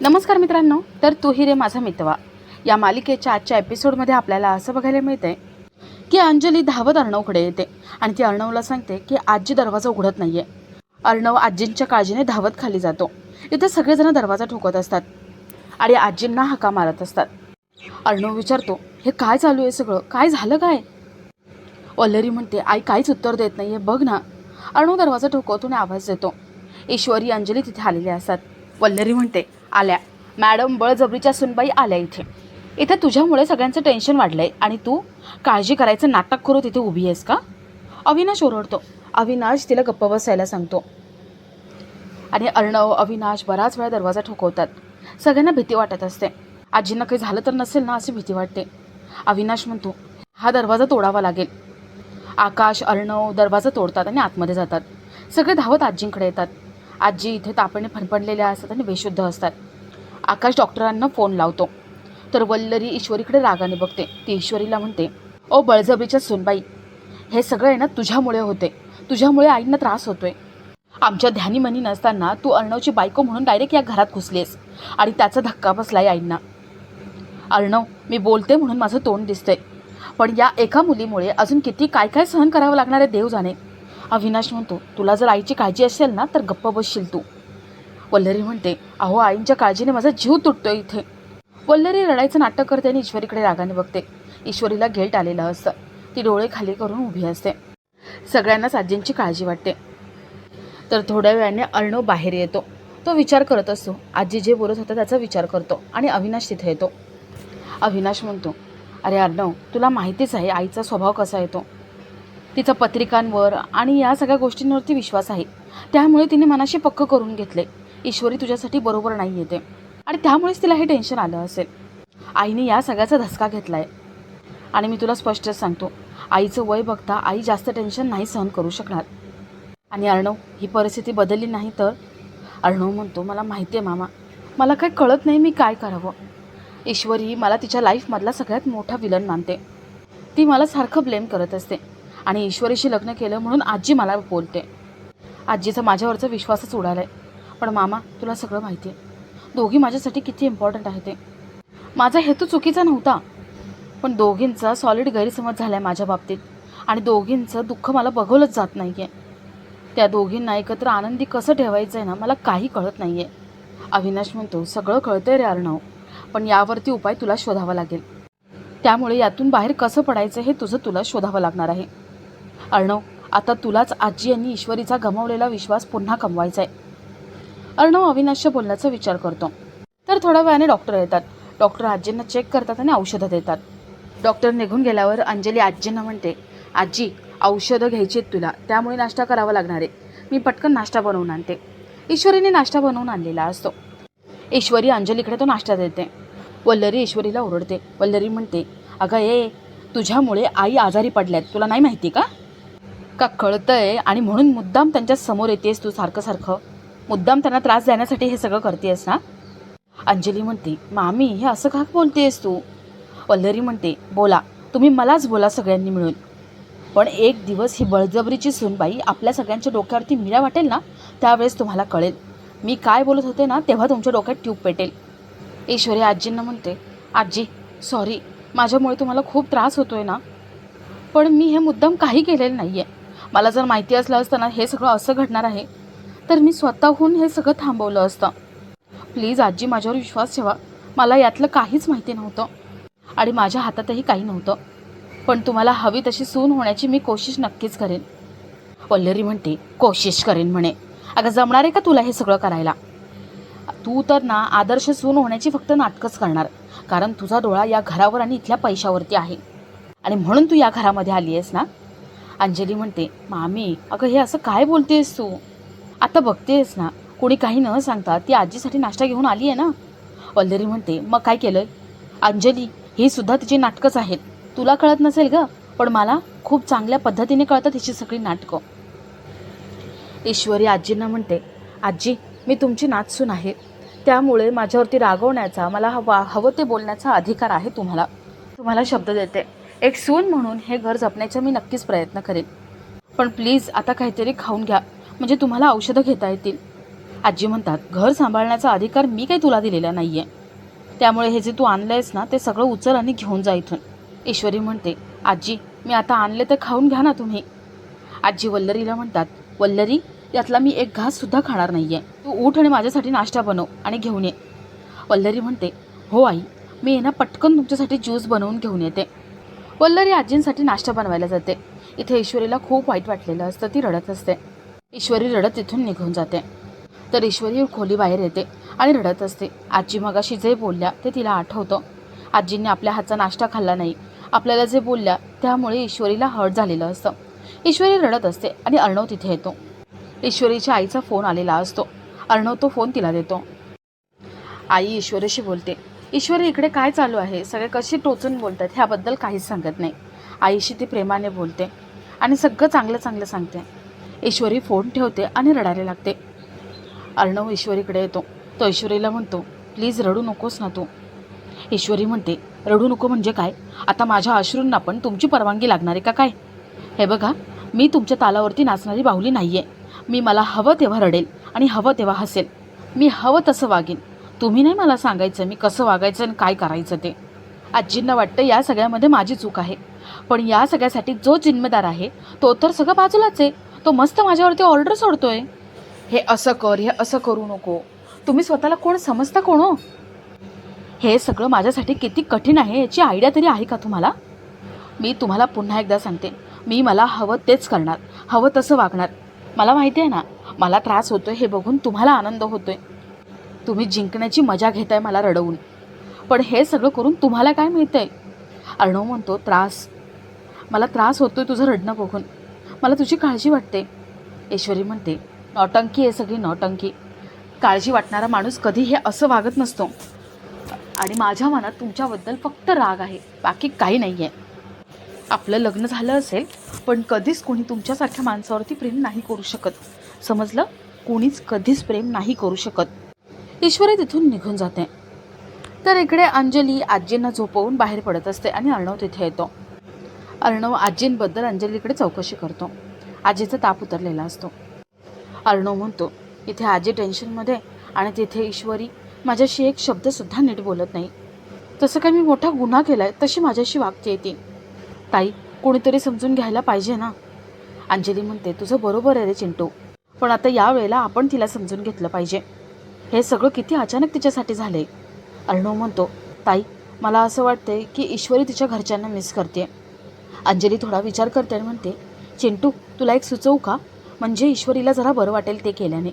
नमस्कार मित्रांनो तर तू रे माझा मितवा. या मालिकेच्या आजच्या एपिसोडमध्ये आपल्याला असं बघायला मिळतंय की अंजली धावत अर्णवकडे येते आणि ती अर्णवला सांगते की आजी दरवाजा उघडत नाहीये. अर्णव आजींच्या काळजीने धावत खाली जातो. इथे सगळेजण दरवाजा ठोकत असतात आणि आजींना हाका मारत असतात. अर्णव विचारतो हे काय चालू आहे सगळं? काय झालं काय? वल्लरी म्हणते आई काहीच उत्तर देत नाहीये. बघ ना. अर्णव दरवाजा ठोकवतो आणि आवाज देतो. ईश्वरी अंजली तिथे आलेले असतात. वल्लरी म्हणते आल्या. मॅडम बळजबरीच्या सुनबाई आल्या इथे. इथे तुझ्यामुळे सगळ्यांचं टेन्शन वाढलं आहे आणि तू काळजी करायचं नाटक करू तिथे उभी आहेस का? अविनाश ओरडतो. अविनाश तिला गप्प बसायला सांगतो. आणि अर्णव अविनाश बराच वेळा दरवाजा ठोकवतात. सगळ्यांना भीती वाटत असते. आजींना काही झालं तर नसेल ना अशी भीती वाटते. अविनाश म्हणतो हा दरवाजा तोडावा लागेल. आकाश अर्णव दरवाजा तोडतात आणि आतमध्ये जातात. सगळे धावत आजींकडे येतात. आजी इथे तापणे फणफणलेल्या असतात आणि बेशुद्ध असतात. आकाश डॉक्टरांना फोन लावतो. तर वल्लरी ईश्वरीकडे रागाने बघते. ती ईश्वरीला म्हणते ओ बळजबरीच्या सुनबाई हे सगळं आहे ना तुझ्यामुळे होते. तुझ्यामुळे आईंना त्रास होतोय. आमच्या ध्यानीमनी नसताना तू अर्णवची बायको म्हणून डायरेक्ट या घरात घुसलीस आणि त्याचा धक्का बसलाय आईंना. अर्णव मी बोलते म्हणून माझं तोंड दिसतंय. पण या एका मुलीमुळे अजून किती काय काय सहन करावं लागणार आहे देव जाणे अविनाश म्हणतो तुला जर आईची काळजी असेल ना तर गप्प बसशील तू. वल्लरी म्हणते अहो आईंच्या काळजीने माझा जीव तुटतो इथे. वल्लरी रडायचं नाटक करते आणि ईश्वरीकडे रागाने बघते. ईश्वरीला घेट आलेलं असतं. ती डोळे खाली करून उभी असते. सगळ्यांनाच आजींची काळजी वाटते. तर थोड्या वेळाने अर्णव बाहेर येतो. तो विचार करत असतो. आजी जे बोलत होता त्याचा विचार करतो आणि अविनाश तिथे येतो. अविनाश म्हणतो अरे अर्णव तुला माहितीच आहे आईचा स्वभाव कसा येतो. तिचा पत्रिकांवर आणि या सगळ्या गोष्टींवरती विश्वास आहे. त्यामुळे तिने मनाशी पक्क करून घेतले. ईश्वरी तुझ्यासाठी बरोबर नाही येते आणि त्यामुळेच तिला हे टेन्शन आलं असेल. आईने या सगळ्याचा धसका घेतला आहे आणि मी तुला स्पष्टच सांगतो आईचं वय बघता आई जास्त टेन्शन नाही सहन करू शकणार. आणि अर्णव ही परिस्थिती बदलली नाही तर? अर्णव म्हणतो मला माहिती आहे मामा. मला काही कळत नाही मी काय करावं. ईश्वरी मला तिच्या लाईफमधला सगळ्यात मोठा विलन मानते. ती मला सारखं ब्लेम करत असते. आणि ईश्वरीशी लग्न केलं म्हणून आजी मला बोलते. आजीचा माझ्यावरचा विश्वासच उडाला आहे पण मामा तुला सगळं माहिती आहे दोघी माझ्यासाठी किती इम्पॉर्टंट आहे ते. माझा हेतू चुकीचा नव्हता. पण दोघींचा सॉलिड गैरसमज झाला आहे माझ्या बाबतीत. आणि दोघींचं दुःख मला बघवलंच जात नाही आहे त्या दोघींना एकत्र आनंदी कसं ठेवायचं आहे ना मला काही कळत नाही आहे अविनाश म्हणतो सगळं कळतंय रे अर्णव. पण यावरती उपाय तुला शोधावा लागेल. त्यामुळे यातून बाहेर कसं पडायचं हे तुझं तुला शोधावं लागणार आहे. अर्णव आता तुलाच आजी यांनी ईश्वरीचा गमावलेला विश्वास पुन्हा कमवायचा आहे अर्णव अविनाशच्या बोलण्याचा विचार करतो. तर थोड्या वेळाने डॉक्टर येतात. डॉक्टर आजींना चेक करतात आणि औषधं देतात. डॉक्टर निघून गेल्यावर अंजली आजींना म्हणते आजी औषधं घ्यायची आहेत तुला त्यामुळे नाश्ता करावा लागणार आहे. मी पटकन नाश्ता बनवून आणते. ईश्वरीने नाश्ता बनवून आणलेला असतो. ईश्वरी अंजलीकडे तो नाश्ता देते. वल्लरी ईश्वरीला ओरडते. वल्लरी म्हणते अगं ए तुझ्यामुळे आई आजारी पडल्यात. तुला नाही माहिती का? का कळतंय आणि म्हणून मुद्दाम त्यांच्यासमोर येतेस तू सारखं सारखं. मुद्दाम त्यांना त्रास देण्यासाठी हे सगळं करतेस ना अंजली म्हणते मामी हे असं का बोलतेस तू? वल्लरी म्हणते बोला तुम्ही मलाच बोला सगळ्यांनी मिळून. पण एक दिवस ही बळजबरीची सुनबाई आपल्या सगळ्यांच्या डोक्यावरती मिळा वाटेल ना त्यावेळेस तुम्हाला कळेल. मी काय बोलत होते ना तेव्हा तुमच्या डोक्यात ट्यूब पेटेल. ईश्वरी आजींना म्हणते आजी सॉरी माझ्यामुळे तुम्हाला खूप त्रास होतोय ना. पण मी हे मुद्दाम काही केलेलं नाही आहे मला जर माहिती असलं असतं ना हे सगळं असं घडणार आहे तर मी स्वतःहून हे सगळं थांबवलं असतं. प्लीज आजी माझ्यावर विश्वास ठेवा. मला यातलं काहीच माहिती नव्हतं आणि माझ्या हातातही काही नव्हतं. पण तुम्हाला हवी तशी सून होण्याची मी कोशिश नक्कीच करेन. पल्लरी म्हणते कोशिश करेन म्हणे. अगं जमणार आहे का तुला हे सगळं करायला? तू तर ना आदर्श सून होण्याची फक्त नाटकंच करणार कारण तुझा डोळा या घरावर आणि इथल्या पैशावरती आहे. आणि म्हणून तू या घरामध्ये आली आहेस ना? अंजली म्हणते मामी अगं हे असं काय बोलतेस तू? आता बघतेस ना कोणी काही न सांगता ती आजीसाठी नाश्ता घेऊन आली आहे ना? वल्लरी म्हणते मग काय केलं अंजली ही सुद्धा तिची नाटकंच आहेत. तुला कळत नसेल ग पण मला खूप चांगल्या पद्धतीने कळतात हिची सगळी नाटकं. ईश्वरी आजींना म्हणते आजी मी तुमची नाचसून आहे. त्यामुळे माझ्यावरती रागवण्याचा मला हवा हवं ते बोलण्याचा अधिकार आहे तुम्हाला. तुम्हाला शब्द देते. एक सून म्हणून हे घर जपण्याचा मी नक्कीच प्रयत्न करेन. पण प्लीज आता काहीतरी खाऊन घ्या. म्हणजे तुम्हाला औषधं घेता येतील. आजी म्हणतात घर सांभाळण्याचा अधिकार मी काही तुला दिलेला नाही आहे त्यामुळे हे जे तू आणलं आहेस ना ते सगळं उचल आणि घेऊन जा इथून. ईश्वरी म्हणते आजी मी आता आणले तर खाऊन घ्या ना तुम्ही. आजी वल्लरीला म्हणतात वल्लरी यातला मी एक घाससुद्धा खाणार नाही आहे तू उठ आणि माझ्यासाठी नाश्ता बनव आणि घेऊन ये. वल्लरी म्हणते हो आई मी ना पटकन तुमच्यासाठी ज्यूस बनवून घेऊन येते. वल्लरी आजींसाठी नाश्ता बनवायला जाते. इथे ईश्वरीला खूप वाईट वाटलेलं असतं ती रडत असते. ईश्वरी रडत तिथून निघून जाते. तर ईश्वरी खोली बाहेर येते आणि रडत असते. आजी मगाशी जे बोलल्या ते तिला आठवतं. आजींनी आपल्या हातचा नाश्ता खाल्ला नाही. आपल्याला जे बोलल्या त्यामुळे ईश्वरीला हर्ट झालेलं असतं. ईश्वरी रडत असते आणि अर्णव तिथे येतो. ईश्वरीच्या आईचा फोन आलेला असतो. अर्णव तो फोन तिला देतो. आई ईश्वरीशी बोलते. ईश्वरी इकडे काय चालू आहे? सगळे कसे टोचून बोलतात? ह्याबद्दल काहीच सांगत नाही. आईशी ती प्रेमाने बोलते आणि सगळं चांगलं चांगलं सांगते. ईश्वरी फोन ठेवते आणि रडायला लागते. अर्णव ईश्वरीकडे येतो. तो ईश्वरीला म्हणतो प्लीज रडू नकोस ना तू. ईश्वरी म्हणते रडू नको म्हणजे काय? आता माझ्या अश्रूंना पण तुमची परवानगी लागणार आहे का काय? हे बघा मी तुमच्या तालावरती नाचणारी बाहुली नाही आहे मी मला हवं तेव्हा रडेल आणि हवं तेव्हा हसेल. मी हवं तसं वागेन. तुम्ही नाही मला सांगायचं मी कसं वागायचं आणि काय करायचं ते. आजींना वाटतं या सगळ्यामध्ये माझी चूक आहे. पण या सगळ्यासाठी जो जिम्मेदार आहे तो तर सगळं बाजूलाच आहे. तो मस्त माझ्यावरती ऑर्डर सोडतोय. हे असं कर हे असं करू नको. तुम्ही स्वतःला कोण समजता कोण हो? हे सगळं माझ्यासाठी किती कठीण आहे याची आयडिया तरी आहे का तुम्हाला? मी तुम्हाला पुन्हा एकदा सांगते. मी मला हवं तेच करणार हवं तसं वागणार. मला माहिती आहे ना मला त्रास होतोय हे बघून तुम्हाला आनंद होतोय. तुम्ही जिंकण्याची मजा घेताय मला रडवून. पण हे सगळं करून तुम्हाला काय मिळतंय? अर्णव म्हणतो त्रास. मला त्रास होतोय तुझं रडणं बघून. मला तुझी काळजी वाटते. ऐश्वरी म्हणते नौटंकी आहे सगळी नौटंकी. काळजी वाटणारा माणूस कधी हे असं वागत नसतो. आणि माझ्या मनात तुमच्याबद्दल फक्त राग आहे. बाकी काही नाही आहे आपलं लग्न झालं असेल पण कधीच कोणी तुमच्यासारख्या माणसावरती प्रेम नाही करू शकत. समजलं? कोणीच कधीच प्रेम नाही करू शकत. ईश्वरी तिथून निघून जाते. तर इकडे अंजली आजींना झोपवून बाहेर पडत असते आणि अर्णव तिथे येतो. अर्णव आजींबद्दल अंजलीकडे चौकशी करतो. आजीचा ताप उतरलेला असतो. अर्णव म्हणतो इथे आजी टेन्शनमध्ये आणि तिथे ईश्वरी माझ्याशी एक शब्दसुद्धा नीट बोलत नाही. तसं काही मी मोठा गुन्हा केला आहे तशी माझ्याशी वागते ती. ताई कोणीतरी समजून घ्यायला पाहिजे ना? अंजली म्हणते तुझं बरोबर आहे रे चिंटू पण आता या वेळेला आपण तिला समजून घेतलं पाहिजे. हे सगळं किती अचानक तिच्यासाठी झाले अर्णव म्हणतो ताई मला असं वाटतंय की ईश्वरी तिच्या घरच्यांना मिस करते अंजली थोडा विचार करते आणि म्हणते चिंटू तुला एक सुचवू का? म्हणजे ईश्वरीला जरा बरं वाटेल ते केल्याने.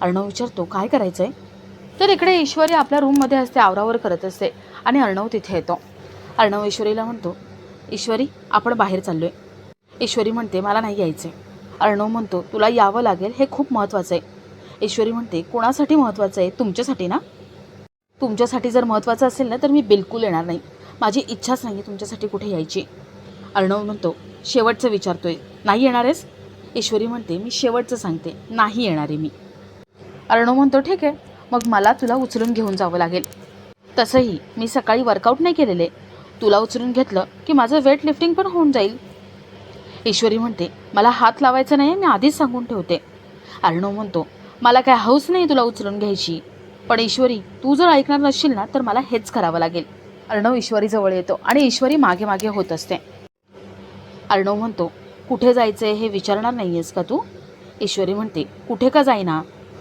अर्णव विचारतो काय करायचं आहे तर इकडे ईश्वरी आपल्या रूममध्ये असते आवरावर करत असते आणि अर्णव तिथे येतो. अर्णव ईश्वरीला म्हणतो ईश्वरी आपण बाहेर चाललो आहे ईश्वरी म्हणते मला नाही यायचं अर्णव म्हणतो तुला यावं लागेल हे खूप महत्त्वाचं आहे ईश्वरी म्हणते कोणासाठी महत्त्वाचं आहे? तुमच्यासाठी ना? तुमच्यासाठी जर महत्त्वाचं असेल ना तर मी बिलकुल येणार नाही. माझी इच्छाच नाही आहे तुमच्यासाठी कुठे यायची. अर्णव म्हणतो शेवटचं विचारतोय. नाही येणार आहेस? ईश्वरी म्हणते मी शेवटचं सांगते. नाही येणार आहे मी. अर्णव म्हणतो ठीक आहे. मग मला तुला उचलून घेऊन जावं लागेल. तसंही मी सकाळी वर्कआउट नाही केलेले. तुला उचलून घेतलं की माझं वेट लिफ्टिंग पण होऊन जाईल. ईश्वरी म्हणते मला हात लावायचा नाही मी आधीच सांगून ठेवते. अर्णव म्हणतो मला काय हौस नाही तुला उचलून घ्यायची. पण ईश्वरी तू जर ऐकणार नसशील ना तर मला हेच करावं लागेल. अर्णव ईश्वरीजवळ येतो आणि ईश्वरी मागे मागे होत असते. अर्णव म्हणतो कुठे जायचं आहे हे विचारणार नाही आहेस का तू? ईश्वरी म्हणते कुठे का जाईना?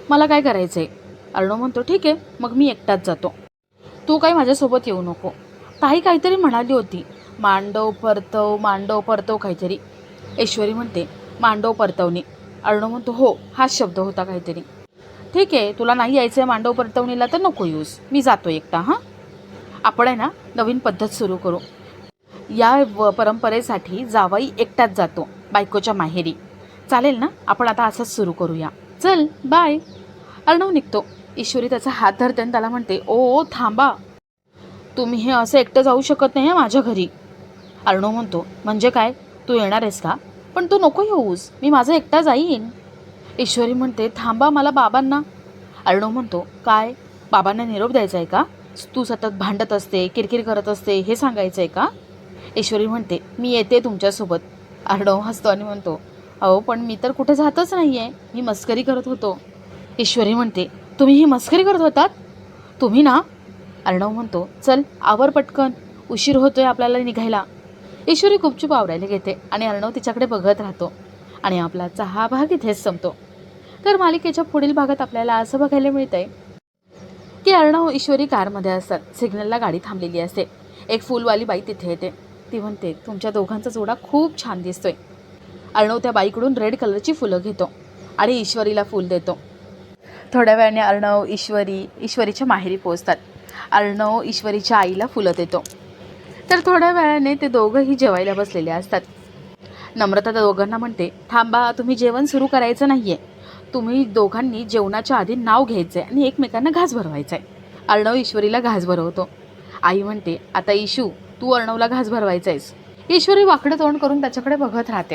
मला काय करायचं आहे अर्णव म्हणतो ठीक आहे मग मी एकटाच जातो. तू काही माझ्यासोबत येऊ नको. ताई काहीतरी म्हणाली होती मांडव परतव मांडव परतव काहीतरी. ईश्वरी म्हणते मांडव परतवणे. अर्णव म्हणतो हो हाच शब्द होता काहीतरी. ठीक आहे तुला नाही यायचं आहे मांडव परतवणीला तर नको यूज मी जातो एकटा हां? आपण आहे ना नवीन पद्धत सुरू करू. या व परंपरेसाठी जावाई एकटाच जातो बायकोच्या माहेरी. चालेल ना? आपण आता असंच सुरू करूया. चल बाय अर्णव निघतो. ईश्वरी त्याचा हात धरते आणि त्याला म्हणते ओ थांबा. तुम्ही हे असं एकटं जाऊ शकत नाही माझ्या घरी. अर्णव म्हणतो म्हणजे काय? तू येणार आहेस का? पण तू नको येऊस. मी माझं एकटा जाईन. ईश्वरी म्हणते थांबा मला बाबांना. अर्णव म्हणतो काय? बाबांना निरोप द्यायचा आहे का? तू सतत भांडत असते किरकिर करत असते हे सांगायचं आहे का? ईश्वरी म्हणते मी येते तुमच्यासोबत. अर्णव हसतो आणि म्हणतो अहो पण मी तर कुठे जातच नाही आहे मी मस्करी करत होतो. ईश्वरी म्हणते तुम्ही ही मस्करी करत होतात? तुम्ही ना? अर्णव म्हणतो चल आवर पटकन. उशीर होतोय आपल्याला निघायला. ईश्वरी गुपचूप आवरायला घेते आणि अर्णव तिच्याकडे बघत राहतो आणि आपला हा भाग इथेच संपतो. तर मालिकेच्या पुढील भागात आपल्याला असं बघायला मिळतंय की अर्णव ईश्वरी कारमध्ये असतात. सिग्नलला गाडी थांबलेली असते. एक फुलवाली बाई तिथे येते. ती म्हणते तुमच्या दोघांचा जोडा खूप छान दिसतोय. अर्णव त्या बाईकडून रेड कलरची फुलं घेतो आणि ईश्वरीला फूल देतो. थोड्या वेळाने अर्णव ईश्वरी ईश्वरीच्या माहेरी पोचतात अर्णव ईश्वरीच्या आईला फुलं देतो. तर थोड्या वेळाने ते दोघंही जेवायला बसलेले असतात. नम्रता त्या दोघांना म्हणते थांबा तुम्ही जेवण सुरू करायचं नाही आहे तुम्ही दोघांनी जेवणाच्या आधी नाव घ्यायचं आहे आणि एकमेकांना घास भरवायचा आहे अर्णव ईश्वरीला घास भरवतो. आई म्हणते आता इशू तू अर्णवला घास भरवायचा आहेस ईश्वरी वाकडं तोंड करून त्याच्याकडे बघत राहते.